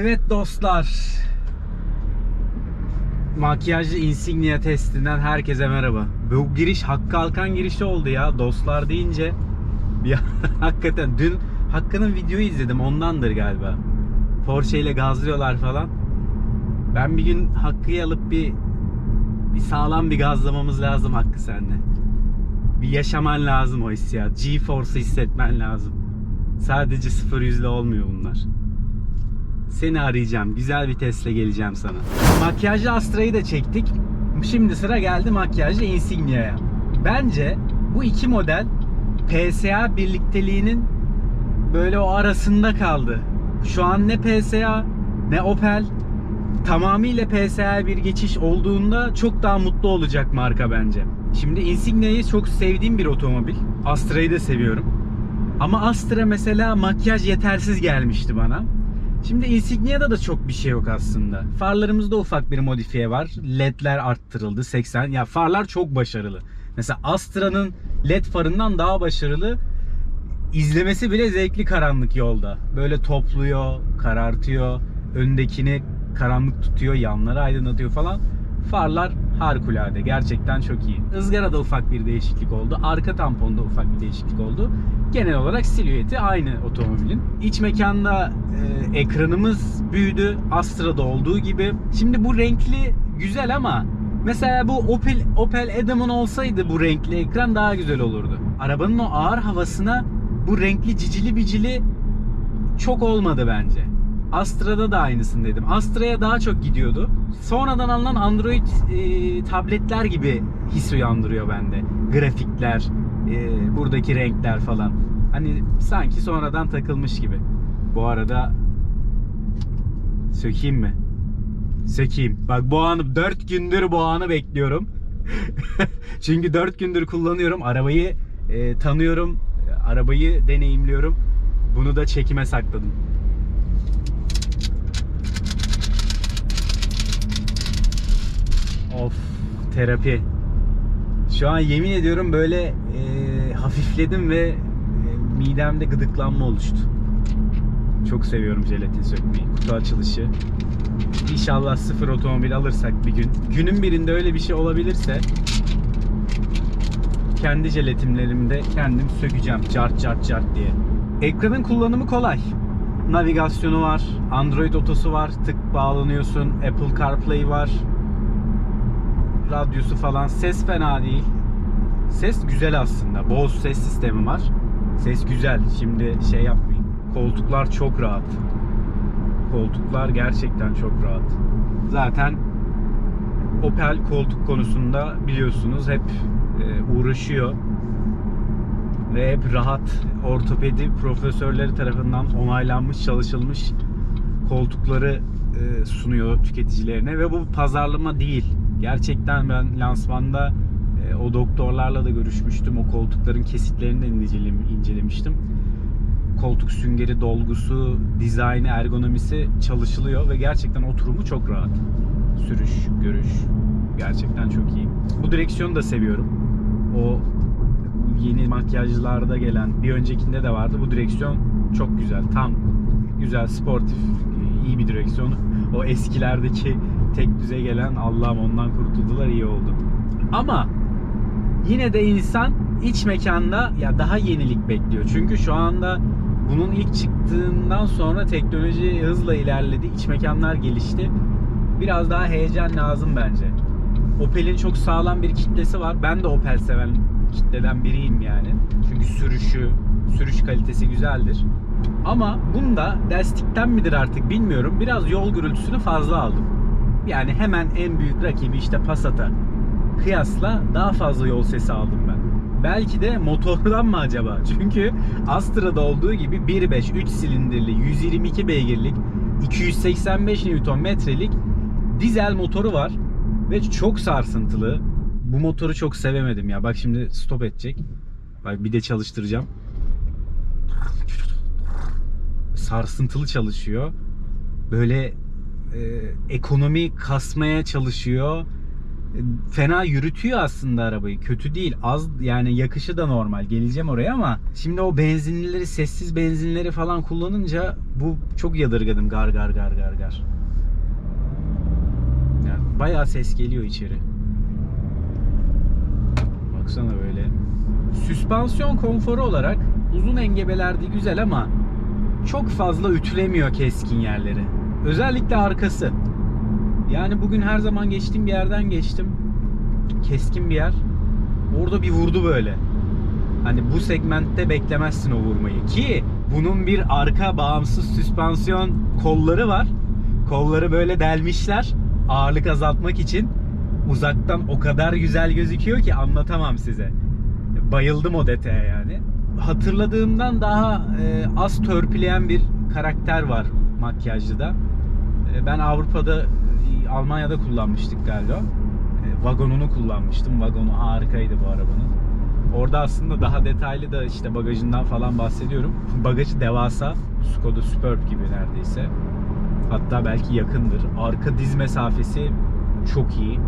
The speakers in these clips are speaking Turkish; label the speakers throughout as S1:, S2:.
S1: Evet dostlar. Makyajlı Insignia testinden herkese merhaba. Bu giriş Hakkı Alkan girişi oldu ya. Dostlar deyince bir hakikaten dün Hakkı'nın videoyu izledim ondandır galiba. Porsche ile gazlıyorlar falan. Ben bir gün Hakkı'yı alıp bir bir sağlam bir gazlamamız lazım Hakkı senle. Bir yaşaman lazım o hissiyat. G-Force'ı hissetmen lazım. Sadece 0 yüzle olmuyor bunlar. Seni arayacağım. Güzel bir testle geleceğim sana. Makyajlı Astra'yı da çektik. Şimdi sıra geldi makyajlı Insignia'ya. Bence bu iki model PSA birlikteliğinin böyle o arasında kaldı. Şu an ne PSA ne Opel tamamıyla PSA'ya bir geçiş olduğunda çok daha mutlu olacak marka bence. Şimdi Insignia'yı çok sevdiğim bir otomobil. Astra'yı da seviyorum. Ama Astra mesela makyaj yetersiz gelmişti bana. Şimdi Insignia'da da çok bir şey yok aslında. Farlarımızda ufak bir modifiye var. LED'ler arttırıldı 80. Ya farlar çok başarılı. Mesela Astra'nın LED farından daha başarılı. İzlemesi bile zevkli karanlık yolda. Böyle topluyor, karartıyor, öndekini karanlık tutuyor, yanları aydınlatıyor falan. Farlar harikulade. Gerçekten çok iyi. Izgarada ufak bir değişiklik oldu. Arka tamponda ufak bir değişiklik oldu. Genel olarak silüeti aynı otomobilin. İç mekanda e, ekranımız büyüdü. Astra'da olduğu gibi. Şimdi bu renkli güzel ama mesela bu Opel Opel Adam'ın olsaydı bu renkli ekran daha güzel olurdu. Arabanın o ağır havasına bu renkli cicili bicili çok olmadı bence. Astra'da da aynısını dedim. Astra'ya daha çok gidiyordu. Sonradan alınan Android e, tabletler gibi his uyandırıyor bende. Grafikler, e, buradaki renkler falan. Hani sanki sonradan takılmış gibi. Bu arada sökeyim mi? Sökeyim. Bak bu anı 4 gündür bu anı bekliyorum. Çünkü 4 gündür kullanıyorum. Arabayı e, tanıyorum. Arabayı deneyimliyorum. Bunu da çekime sakladım. Of terapi. Şu an yemin ediyorum böyle e, hafifledim ve e, midemde gıdıklanma oluştu. Çok seviyorum jelatin sökmeyi. Kutu açılışı. İnşallah sıfır otomobil alırsak bir gün. Günün birinde öyle bir şey olabilirse kendi jelatinlerimde kendim sökeceğim. Cart cart cart diye. Ekranın kullanımı kolay. Navigasyonu var. Android otosu var. Tık bağlanıyorsun. Apple CarPlay var radyosu falan ses fena değil. Ses güzel aslında. Bose ses sistemi var. Ses güzel. Şimdi şey yapmayın. Koltuklar çok rahat. Koltuklar gerçekten çok rahat. Zaten Opel koltuk konusunda biliyorsunuz hep e, uğraşıyor ve hep rahat ortopedi profesörleri tarafından onaylanmış, çalışılmış koltukları e, sunuyor tüketicilerine ve bu pazarlama değil. Gerçekten ben lansmanda e, o doktorlarla da görüşmüştüm. O koltukların kesitlerini de incelem- incelemiştim. Koltuk süngeri, dolgusu, dizaynı, ergonomisi çalışılıyor ve gerçekten oturumu çok rahat. Sürüş, görüş gerçekten çok iyi. Bu direksiyonu da seviyorum. O yeni makyajlarda gelen bir öncekinde de vardı. Bu direksiyon çok güzel. Tam güzel, sportif, iyi bir direksiyon. O eskilerdeki tek düze gelen Allah'ım ondan kurtuldular iyi oldu. Ama yine de insan iç mekanda ya daha yenilik bekliyor. Çünkü şu anda bunun ilk çıktığından sonra teknoloji hızla ilerledi. İç mekanlar gelişti. Biraz daha heyecan lazım bence. Opel'in çok sağlam bir kitlesi var. Ben de Opel seven kitleden biriyim yani. Çünkü sürüşü, sürüş kalitesi güzeldir. Ama bunda lastikten midir artık bilmiyorum. Biraz yol gürültüsünü fazla aldım. Yani hemen en büyük rakibi işte Passat'a kıyasla daha fazla yol sesi aldım ben. Belki de motordan mı acaba? Çünkü Astra'da olduğu gibi 1.5 3 silindirli 122 beygirlik 285 Nm'lik dizel motoru var ve çok sarsıntılı. Bu motoru çok sevemedim ya. Bak şimdi stop edecek. Bak bir de çalıştıracağım. Sarsıntılı çalışıyor. Böyle e, ekonomi kasmaya çalışıyor. E, Fena yürütüyor aslında arabayı. Kötü değil. Az yani yakışı da normal. Geleceğim oraya ama şimdi o benzinlileri, sessiz benzinleri falan kullanınca bu çok yadırgadım. Gar gar gar gar gar. Yani bayağı ses geliyor içeri. Baksana böyle. Süspansiyon konforu olarak uzun engebelerde güzel ama çok fazla ütülemiyor keskin yerleri. Özellikle arkası. Yani bugün her zaman geçtiğim bir yerden geçtim. Keskin bir yer. Orada bir vurdu böyle. Hani bu segmentte beklemezsin o vurmayı. Ki bunun bir arka bağımsız süspansiyon kolları var. Kolları böyle delmişler. Ağırlık azaltmak için. Uzaktan o kadar güzel gözüküyor ki anlatamam size. Bayıldım o detaya yani. Hatırladığımdan daha e, az törpüleyen bir karakter var makyajlıda. E, ben Avrupa'da, e, Almanya'da kullanmıştık galiba. E, vagonunu kullanmıştım. Vagonu harikaydı bu arabanın. Orada aslında daha detaylı da işte bagajından falan bahsediyorum. Bagajı devasa. Skoda Superb gibi neredeyse. Hatta belki yakındır. Arka diz mesafesi çok iyi.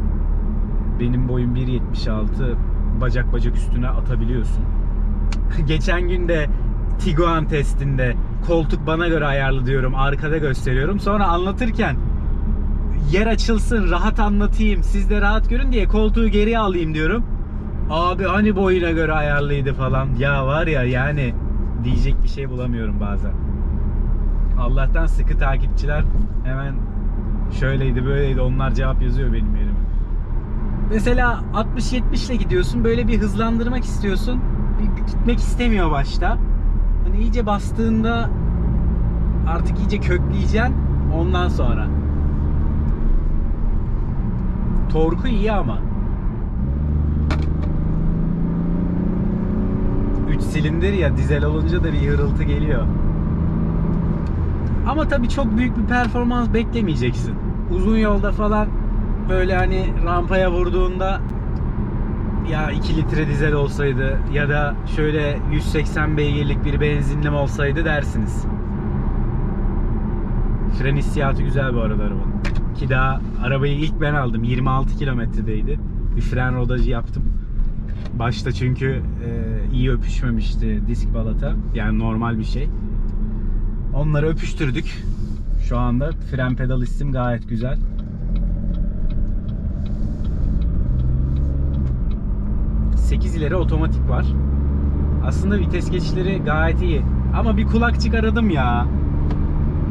S1: Benim boyum 1.76. Bacak bacak üstüne atabiliyorsun. Geçen gün de Tiguan testinde koltuk bana göre ayarlı diyorum. Arkada gösteriyorum. Sonra anlatırken yer açılsın, rahat anlatayım, siz de rahat görün diye koltuğu geriye alayım diyorum. Abi hani boyuna göre ayarlıydı falan. Ya var ya yani diyecek bir şey bulamıyorum bazen. Allah'tan sıkı takipçiler hemen şöyleydi böyleydi onlar cevap yazıyor benim yerime. Mesela 60-70 ile gidiyorsun böyle bir hızlandırmak istiyorsun. Bir, gitmek istemiyor başta. Hani iyice bastığında artık iyice kökleyeceksin ondan sonra. Torku iyi ama. 3 silindir ya dizel olunca da bir hırıltı geliyor. Ama tabii çok büyük bir performans beklemeyeceksin. Uzun yolda falan böyle hani rampaya vurduğunda ya 2 litre dizel olsaydı ya da şöyle 180 beygirlik bir benzinlim olsaydı dersiniz. Fren hissiyatı güzel bu arada arabanın. Ki daha arabayı ilk ben aldım. 26 kilometredeydi. Bir fren rodajı yaptım. Başta çünkü e, iyi öpüşmemişti disk balata. Yani normal bir şey. Onları öpüştürdük. Şu anda fren pedal istim gayet güzel. Sekiz ileri otomatik var. Aslında vites geçişleri gayet iyi. Ama bir kulakçık aradım ya.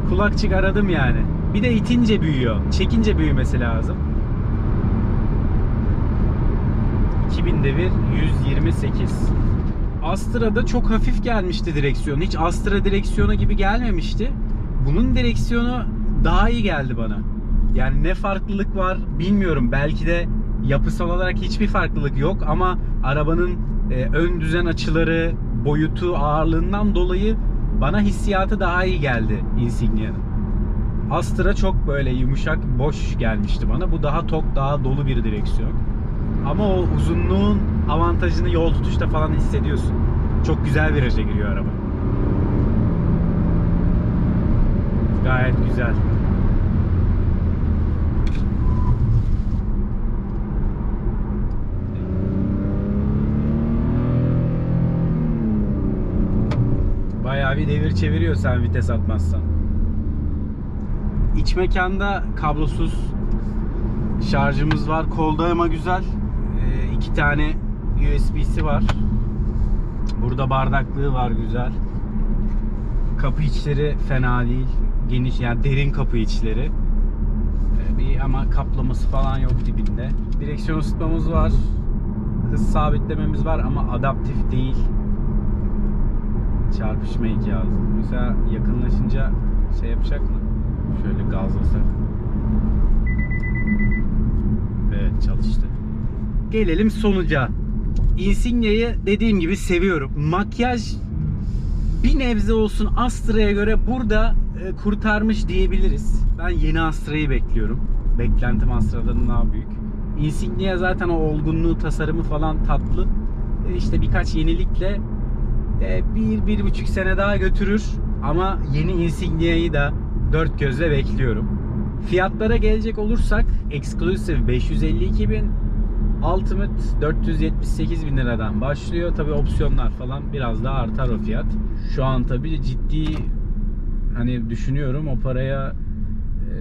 S1: Kulakçık aradım yani. Bir de itince büyüyor. Çekince büyümesi lazım. 2000'de bir 128. Astra'da çok hafif gelmişti direksiyon. Hiç Astra direksiyonu gibi gelmemişti. Bunun direksiyonu daha iyi geldi bana. Yani ne farklılık var bilmiyorum. Belki de yapısal olarak hiçbir farklılık yok ama arabanın e, ön düzen açıları, boyutu, ağırlığından dolayı bana hissiyatı daha iyi geldi Insignia'nın. Astra çok böyle yumuşak, boş gelmişti bana. Bu daha tok, daha dolu bir direksiyon. Ama o uzunluğun avantajını yol tutuşta falan hissediyorsun. Çok güzel viraja giriyor araba. Gayet güzel. Bir devir çeviriyor sen vites atmazsan. İç mekanda kablosuz şarjımız var. Koldağıma güzel. Ee, iki tane USB'si var. Burada bardaklığı var güzel. Kapı içleri fena değil. Geniş yani derin kapı içleri. Ee, bir ama kaplaması falan yok dibinde. Direksiyon ısıtmamız var. Hız sabitlememiz var ama adaptif değil. Çarpışma hikayesi. Mesela yakınlaşınca şey yapacak mı? Şöyle gazlasak. Evet çalıştı. Gelelim sonuca. Insignia'yı dediğim gibi seviyorum. Makyaj bir nebze olsun Astra'ya göre burada e, kurtarmış diyebiliriz. Ben yeni Astra'yı bekliyorum. Beklentim Astra'dan daha büyük. Insignia zaten o olgunluğu, tasarımı falan tatlı. E, işte birkaç yenilikle e, bir, bir buçuk sene daha götürür. Ama yeni Insignia'yı da dört gözle bekliyorum. Fiyatlara gelecek olursak Exclusive 552 bin Ultimate 478 bin liradan başlıyor. Tabi opsiyonlar falan biraz daha artar o fiyat. Şu an tabi ciddi hani düşünüyorum o paraya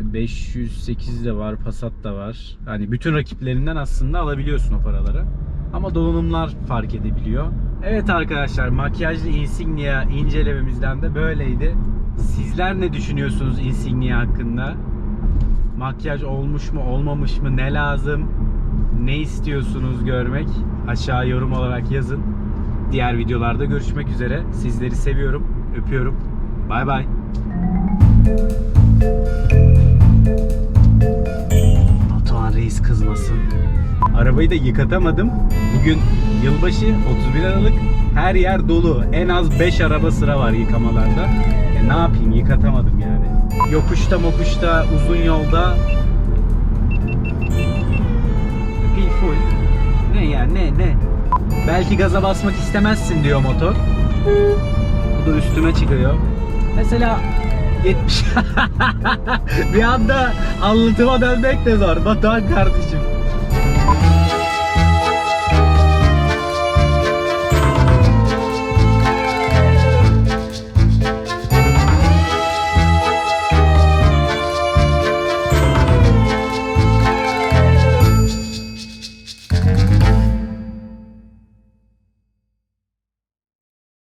S1: e, 508 de var, Passat da var. Hani bütün rakiplerinden aslında alabiliyorsun o paraları. Ama donanımlar fark edebiliyor. Evet arkadaşlar makyajlı Insignia incelememizden de böyleydi. Sizler ne düşünüyorsunuz Insignia hakkında? Makyaj olmuş mu olmamış mı ne lazım? Ne istiyorsunuz görmek? Aşağı yorum olarak yazın. Diğer videolarda görüşmek üzere. Sizleri seviyorum. Öpüyorum. Bay bay. Batuhan Reis kızmasın. Arabayı da yıkatamadım. Bugün yılbaşı 31 Aralık. Her yer dolu. En az 5 araba sıra var yıkamalarda. E ne yapayım yıkatamadım yani. Yokuşta mokuşta uzun yolda pil full. Ne ya ne ne? Belki gaza basmak istemezsin diyor motor. Bu da üstüme çıkıyor. Mesela 70 bir anda anlatıma dönmek de zor Batuhan kardeşim.